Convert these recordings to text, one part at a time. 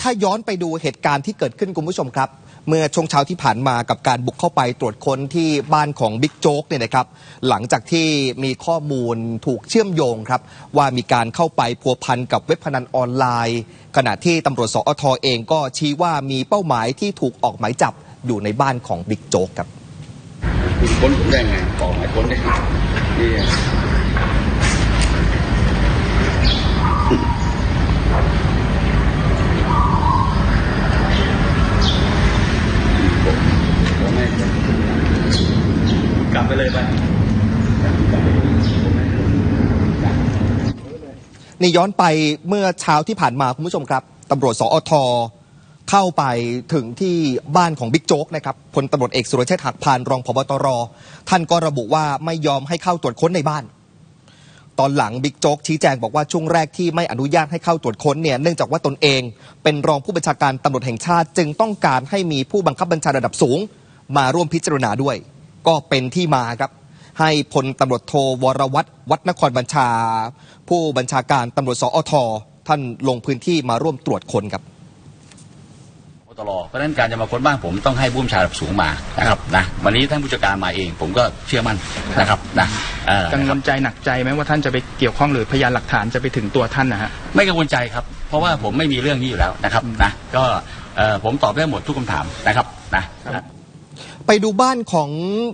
ถ้าย้อนไปดูเหตุการณ์ที่เกิดขึ้นคุณผู้ชมครับ เมื่อช่วงเช้าที่ผ่านมากับการบุกเข้าไปตรวจค้นที่บ้านของบิ๊กโจ๊กเนี่ยนะครับ หลังจากที่มีข้อมูลถูกเชื่อมโยงครับ ว่ามีการเข้าไปพัวพันกับเว็บพนันออนไลน์ ขณะที่ตำรวจสอทเองก็ชี้ว่ามีเป้าหมายที่ถูกออกหมายจับอยู่ในบ้านของบิ๊กโจ๊กครับคุณค้นผมได้ไงบอกหมายค้นได้ไงนี่ผมผมไม่ กลับ ไปเลยไปนี่ย้อนไปเมื่อเช้าที่ผ่านมาคุณผู้ชมครับตำรวจสอทเข้าไปถึงที่บ้านของบิ๊กโจ๊กนะครับพลตำรวจเอกสุรเชษฐ์หักพานรองพบตร ท่านก็ระบุว่าไม่ยอมให้เข้าตรวจค้นในบ้าน ตอนหลังบิ๊กโจ๊กชี้แจงบอกว่าช่วงแรกที่ไม่อนุญาตให้เข้าตรวจค้นเนี่ยเนื่องจากว่าตนเอง เป็นรองผู้บัญชาการตำรวจแห่งชาติ จึงต้องการให้มีผู้บังคับบัญชาระดับสูง มาร่วมพิจารณาด้วย ก็เป็นที่มาครับ ให้พลตำรวจโทวรวัตรวัดนครบัญชา ผู้บัญชาการตำรวจสอทท่านลงพื้นที่มาร่วมตรวจค้นครับตลอเพราะฉะนั้นการจะมาค้นบ้านผมต้องให้ผู้บัญชาระดับสูงมานะครับนะวันนี้ท่านผู้จัดการมาเอง ผมก็เชื่อมั่นนะครับนะเอ่อกังวลใจหนักใจไหมว่าท่านจะไปเกี่ยวข้องหรือพยานหลักฐานจะไปถึงตัวท่านนะฮะไม่กังวลใจครับ เพราะว่าผมไม่มีเรื่องนี้อยู่แล้วนะครับนะก็เอ่อผมตอบได้หมดทุกคำถามนะครับนะ ไปดูบ้านของ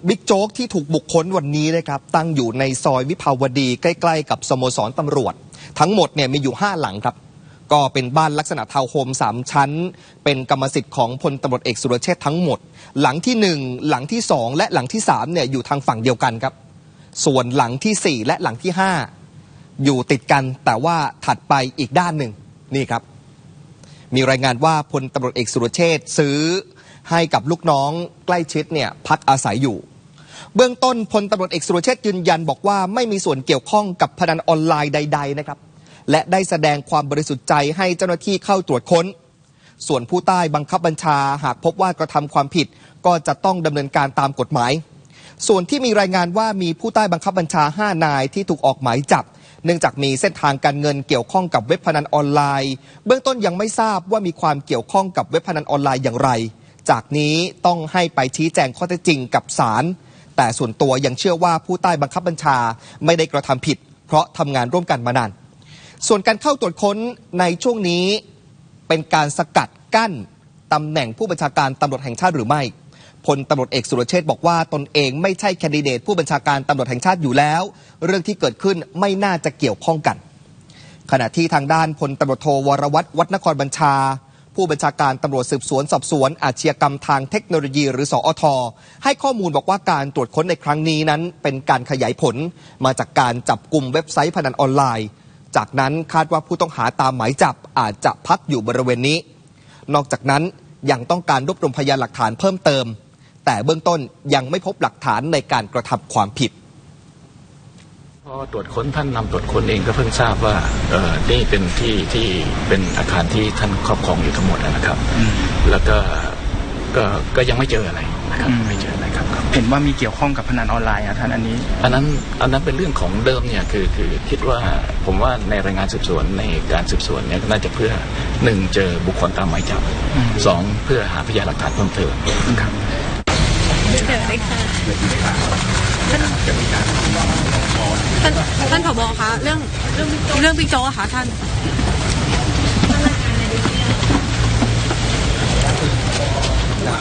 บิ๊กโจ๊กที่ถูกบุกค้นวันนี้นะครับ ตั้งอยู่ในซอยวิภาวดีใกล้ๆ กับสโมสรตำรวจ ทั้งหมดเนี่ยมีอยู่ 5 หลังครับ ก็เป็นบ้านลักษณะทาวน์โฮม3 ชั้น เป็นกรรมสิทธิ์ของพลตำรวจเอกสุรเชษทั้งหมด หลังทีหนึ่1 หลังที่ 2 และหลังที่3เนี่ยอยู่ทางฝั่งเดียวกันครับ ส่วนหลังทีสี่ 4 และหลังที่ 5 อยู่ติดกันแต่ว่าถัดไปอีกด้านหนึ่งนี่ครับ มีรายงานว่าพลตำรวจเอกสุรเชษซื้อ ให้กับลูกน้องใกล้ชิดเนี่ยพักอาศัยอยู่ เบื้องต้นพลตำรวจเอกสุรเชษฐ์ยืนยันบอกว่าไม่มีส่วนเกี่ยวข้องกับพนันออนไลน์ใด ๆ นะครับ และได้แสดงความบริสุทธิ์ใจให้เจ้าหน้าที่เข้าตรวจค้น ส่วนผู้ใต้บังคับบัญชาหากพบว่ากระทำความผิดก็จะต้องดำเนินการตามกฎหมาย ส่วนที่มีรายงานว่ามีผู้ใต้บังคับบัญชา 5 นายที่ถูกออกหมายจับเนื่องจากมีเส้นทางการเงินเกี่ยวข้องกับเว็บพนันออนไลน์ เบื้องต้นยังไม่ทราบว่ามีความเกี่ยวข้องกับเว็บพนันออนไลน์อย่างไร จากนี้ต้องให้ไปชี้แจงข้อเท็จจริงกับศาลแต่ส่วนตัวยังเชื่อว่าผู้ใต้บังคับบัญชาไม่ได้กระทำผิด เพราะทำงานร่วมกันมานาน ส่วนการเข้าตรวจค้นในช่วงนี้เป็นการสกัดกั้นตำแหน่งผู้บัญชาการตำรวจแห่งชาติหรือไม่พลตำรวจเอกสุรเชษบอกว่าตนเองไม่ใช่แคนดิเดตผู้บัญชาการตำรวจแห่งชาติอยู่แล้ว เรื่องที่เกิดขึ้นไม่น่าจะเกี่ยวข้องกัน ขณะที่ทางด้านพลตำรวจโทวรวัตรวัดนครบัญชา ผู้บัญชาการตำรวจสืบสวนสอบสวนอาชญากรรมทางเทคโนโลยี หรือสอทให้ข้อมูลบอกว่าการตรวจค้นในครั้งนี้นั้น เป็นการขยายผล มาจากการจับกลุ่มเว็บไซต์พนันออนไลน์ จากนั้นคาดว่าผู้ต้องหาตามหมายจับอาจจะพักอยู่บริเวณนี้ นอกจากนั้นยังต้องการรวบรวมพยานหลักฐานเพิ่มเติม แต่เบื้องต้นยังไม่พบหลักฐานในการกระทำความผิด พอตรวจค้นท่านนำตรวจค้นเองก็เพิ่งทราบว่าเออนี่เป็นที่ที่เป็นอาคารที่ท่านครอบครองอยู่ทั้งหมดนะครับ แล้วก็ก็ก็ยังไม่เจออะไรนะครับอืมไม่เจออะไรครับครับเห็นว่ามีเกี่ยวข้องกับพนันออนไลน์อะท่านอันนี้ อันนั้นอันนั้นเป็นเรื่องของเดิมเนี่ยคือคือคิดว่าผมว่าในรายงานสืบสวนในการสืบสวนเนี่ยก็น่าจะเพื่อหนึ่งเจอบุคคลตามหมายจับอืมสองเพื่อหาพยานหลักฐานเพิ่มเติมครับเดี๋ยวได้ค่ะท่าน ท่านท่านผบคะเรื่องเรื่องเรื่องบิ๊กโจ๊กอะค่ะท่าน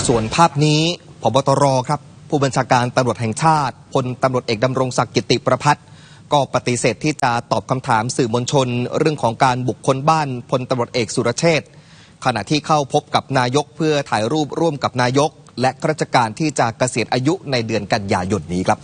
ส่วนภาพนี้พบตรครับ ผู้บัญชาการตำรวจแห่งชาติพลตำรวจเอกดำรงศักดิ์กิติประพัฒน์ก็ปฏิเสธที่จะตอบคำถามสื่อมวลชน เรื่องของการบุกค้นบ้านพลตำรวจเอกสุรเชษฐ์ขณะที่เข้าพบกับนายกเพื่อถ่ายรูปร่วมกับนายก และข้าราชการที่จะเกษียณอายุในเดือนกันยายนนี้ครับ